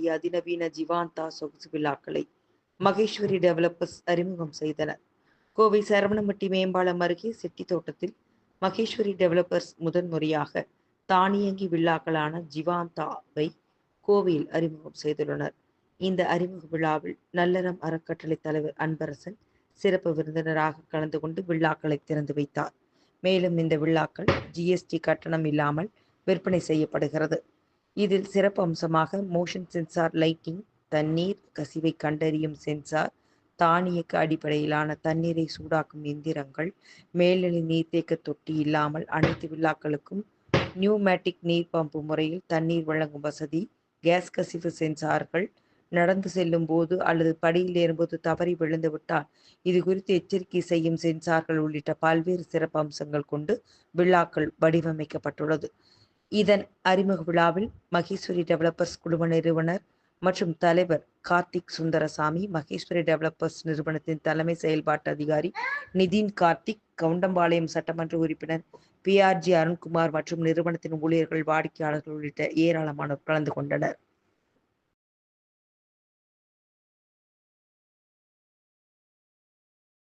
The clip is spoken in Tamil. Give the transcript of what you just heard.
கூடிய அதிநவீன ஜிவாந்தா சொகுசு விழாக்களை மகேஸ்வரி டெவலப்பர்ஸ் அறிமுகம் செய்தனர். கோவை சரவணம்பட்டி மேம்பாலம் அருகே செட்டி தோட்டத்தில் மகேஸ்வரி டெவலப்பர்ஸ் முதன்முறையாக தானியங்கி விழாக்களான ஜிவாந்தாவை கோவையில் அறிமுகம் செய்துள்ளனர். இந்த அறிமுக விழாவில் நல்லறம் அறக்கட்டளை தலைவர் அன்பரசன் சிறப்பு விருந்தினராக கலந்து கொண்டு விழாக்களை திறந்து வைத்தார். மேலும் இந்த விழாக்கள் ஜிஎஸ்டி கட்டணம் இல்லாமல் விற்பனை செய்யப்படுகிறது. இதில் சிறப்பு அம்சமாக மோஷன் சென்சார் லைட்டிங் தண்ணீர் கசிவை கண்டறியும் சென்சார் தானியக்க அடிப்படையிலான தண்ணீரை சூடாக்கும் எந்திரங்கள் மேல்நிலை நீர்த்தேக்க தொட்டி இல்லாமல் அனைத்து விழாக்களுக்கும் நியூமேட்டிக் நீர் பம்பு முறையில் தண்ணீர் வழங்கும் வசதி கேஸ் கசிவு சென்சார்கள் நடந்து செல்லும் போது அல்லது படியில் ஏறும்போது தவறி விழுந்துவிட்டால் இது குறித்து எச்சரிக்கை செய்யும் சென்சார்கள் உள்ளிட்ட பல்வேறு சிறப்பு அம்சங்கள் கொண்டு விழாக்கள் வடிவமைக்கப்பட்டுள்ளது. இதன் அறிமுக விழாவில் மகேஸ்வரி டெவலப்பர்ஸ் குழும நிறுவனர் மற்றும் தலைவர் கார்த்திக் சுந்தரசாமி மகேஸ்வரி டெவலப்பர்ஸ் நிறுவனத்தின் தலைமை செயல்பாட்டு அதிகாரி நிதின் கார்த்திக் கவுண்டம்பாளையம் சட்டமன்ற உறுப்பினர் பிஆர்ஜி அருண்குமார் மற்றும் நிறுவனத்தின் ஊழியர்கள் வாடிக்கையாளர்கள் உள்ளிட்ட ஏராளமானோர் கலந்து கொண்டனர்.